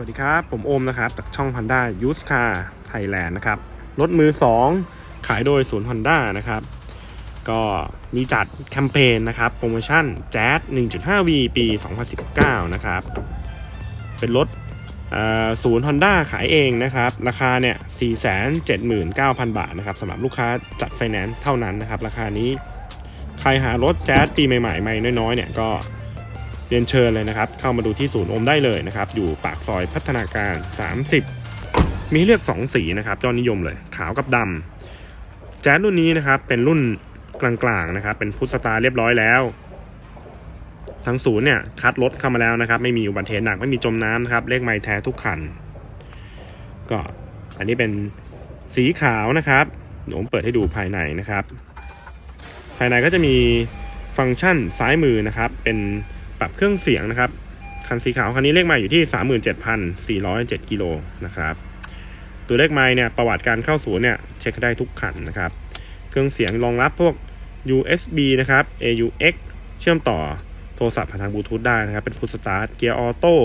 วัสดีครับ ผมโอมนะครับจากช่อง Honda Used Car Thailand นะครับรถมือ 2 ขายโดยศูนย์ Honda นะครับ ก็มีจัดแคมเปญนะครับ โปรโมชั่น Jazz 1.5V ปี 2019 นะครับ เป็นรถศูนย์ Honda ขายเองนะครับ ราคาเนี่ย 479,000 บาทนะครับสำหรับลูกค้าจัดไฟแนนซ์เท่านั้นนะครับ ราคานี้ ใครหารถแจ๊สปีใหม่ๆใหม่น้อยๆเนี่ยก็ เรียนเชิญเลยนะครับ เข้ามาดูที่ศูนย์อมได้เลยนะครับ อยู่ปากซอยพัฒนาการ 30 มีเลือก 2 สีนะครับยอดนิยมเลย ขาวกับดำแจ๊สรุ่นนี้นะครับ เป็นรุ่นกลางๆนะครับ เป็นพุทธสตาร์เรียบร้อยแล้วทั้งศูนย์เนี่ยคัดรถเข้ามาแล้วนะครับ ไม่มีอุบัติเหตุหนักไม่มีจมน้ำนะครับ เลขไม้แท้ทุกคัน ก็อันนี้เป็นสีขาวนะครับเดี๋ยวผมเปิดให้ดูภายในนะครับ ภายในก็จะมีฟังก์ชันซ้ายมือนะครับ เป็น ปรับเครื่องเสียงนะครับ คันสีขาวคันนี้เลขไมล์อยู่ที่ 37,407กิโลนะครับ ตัวเลขไมล์เนี่ยประวัติการเข้าศูนย์เนี่ยเช็คได้ทุกคันนะครับ เครื่องเสียงรองรับพวก USB นะครับ AUX เชื่อมต่อโทรศัพท์ผ่านทางบลูทูธได้นะครับ เป็นพุทสตาร์ทเกียร์ออโต้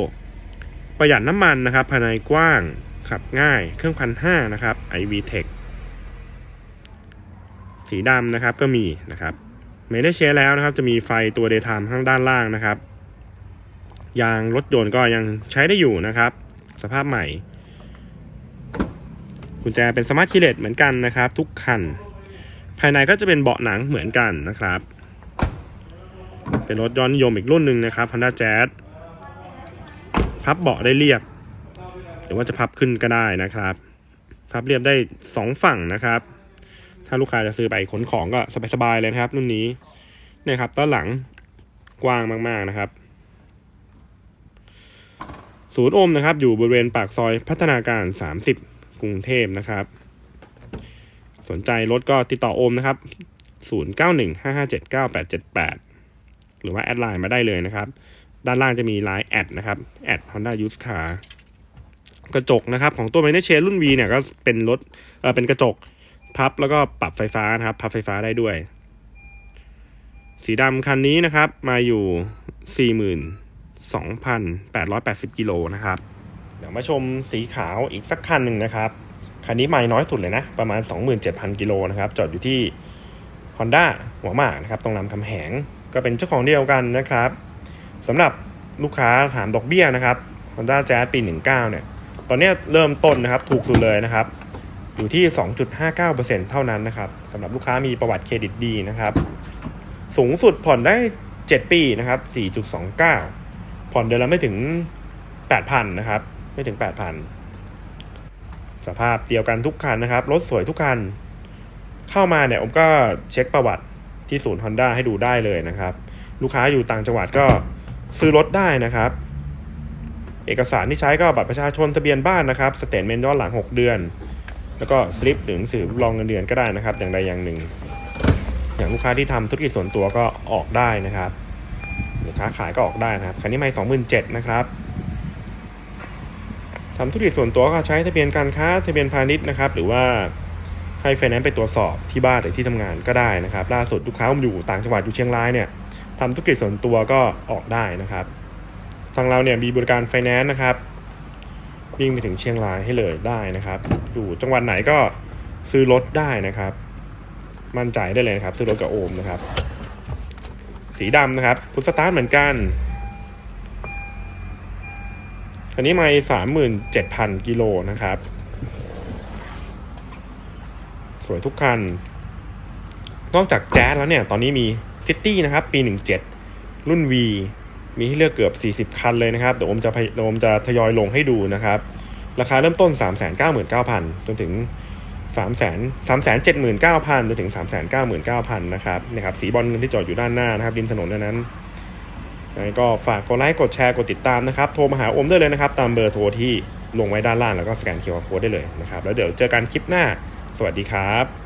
ประหยัดน้ำมันนะครับ ภายในกว้างขับง่ายเครื่องพันห้านะครับ iV Tech สีดำนะครับก็มีนะครับ ไม่ได้เชแล้วนะครับ จะมีไฟตัว daytime ข้างด้านล่างนะครับ ยางรถยนต์ก็ยังใช้ได้อยู่นะครับ สภาพใหม่ กุญแจเป็นสมาร์ทคีเลสเหมือนกันนะครับ ทุกคัน ภายในก็จะเป็นเบาะหนังเหมือนกันนะครับ เป็นรถยอดนิยมอีกรุ่นหนึ่งนะครับ Honda Jazz พับเบาะได้เรียบ หรือว่าจะพับขึ้นก็ได้นะครับ พับเรียบได้สองฝั่งนะครับ ถ้าลูกค้าจะซื้อไปขนของก็สบายๆเลยนะครับ รุ่นนี้นี่ครับด้านหลังกว้างมากๆนะครับศูนย์โอมนะครับ อยู่บริเวณปากซอยพัฒนาการ 30 กรุงเทพนะครับ สนใจรถก็ติดต่อโอมนะครับ 0915579878 หรือว่าแอดไลน์มาได้เลยนะครับ ด้านล่างจะมีไลน์แอดนะครับแอด Honda Used Car กระจกนะครับ ของตัว m a n a g e รุ่น V เนี่ยก็เป็นรถเออเป็นกระจก พับแล้วก็ปรับไฟฟ้านะครับ พับไฟฟ้าได้ด้วย สีดำคันนี้นะครับ มาอยู่ 42,880 กิโลนะครับ เดี๋ยวมาชมสีขาวอีกสักคันหนึ่งนะครับ คันนี้ไม่น้อยสุดเลยนะ ประมาณ 27,000 กิโลนะครับ จอดอยู่ที่ Honda หัวหมากนะครับ ตรงลำคำแหง ก็เป็นเจ้าของเดียวกันนะครับสำหรับลูกค้าถามดอกเบี้ยนะครับ Honda Jazz ปี 19 เนี่ย ตอนนี้เริ่มต้นนะครับ ถูกสุดเลยนะครับ อยู่ที่ 2.59%เท่านั้นนะครับสำหรับลูกค้ามีประวัติเครดิตดีนะครับ สูงสุดผ่อนได้ 7 ปีนะครับ 4.29 ผ่อนเดือนละไม่ถึง 8,000 นะครับ ไม่ถึง 8,000 สภาพเดียวกันทุกคันนะครับ รถสวยทุกคัน เข้ามาเนี่ยผมก็เช็คประวัติที่ศูนย์ Honda ให้ดูได้เลยนะครับ ลูกค้าอยู่ต่างจังหวัดก็ซื้อรถได้นะครับ เอกสารที่ใช้ก็บัตรประชาชนทะเบียนบ้านนะครับ สเตทเมนต์ย้อนหลัง 6 เดือน แล้วก็สลิปหรือหนังสือรองเงินเดือนก็ได้นะครับ อย่างใดอย่างหนึ่ง อย่างลูกค้าที่ทำธุรกิจส่วนตัวก็ออกได้นะครับหรือค้าขายก็ออกได้นะครับคันนี้ไม่สองหมื่นเจ็ดนะครับทำธุรกิจส่วนตัวก็ใช้ทะเบียนการค้าทะเบียนพาณิชย์นะครับ หรือว่าให้ไฟแนนซ์ไปตรวจสอบที่บ้านหรือที่ทำงานก็ได้นะครับ ล่าสุดลูกค้าผมอยู่ต่างจังหวัดอยู่เชียงรายเนี่ยทำธุรกิจส่วนตัวก็ออกได้นะครับ ทางเราเนี่ยมีบริการไฟแนนซ์นะครับ วิ่งไปถึงเชียงรายให้เลยได้นะครับ อยู่จังหวัดไหนก็ซื้อรถได้นะครับ มั่นใจได้เลยนะครับ ซื้อรถกับโอมนะครับ สีดำนะครับฟุตสตาร์ทเหมือนกันคันนี้ไม่สามหมื่นเจ็ดพันกิโลนะครับ สวยทุกคัน นอกจากแจ๊สแล้วเนี่ย ตอนนี้มีซิตี้นะครับ ปี 17 รุ่น V มีให้เลือกเกือบ 40 คันเลยนะครับ เดี๋ยวโอมจะพยเดี๋ยวอมจะทยอยลงให้ดูนะครับ ราคาเริ่มต้น 399,000 จนถึง 3 3 7 9 0 0 0 จนถึง 399,000 นะครับนะครับ สีบอลเงินที่จอดอยู่ด้านหน้านะครับริมถนนนั้นยังไงก็ฝากกดไลค์ กดแชร์ กดติดตามนะครับ โทรมาหาอมได้เลยนะครับ ตามเบอร์โทรที่ลงไว้ด้านล่างแล้วก็สแกนเคอร์โค้ดได้เลยนะครับ แล้วเดี๋ยวเจอกันคลิปหน้า สวัสดีครับ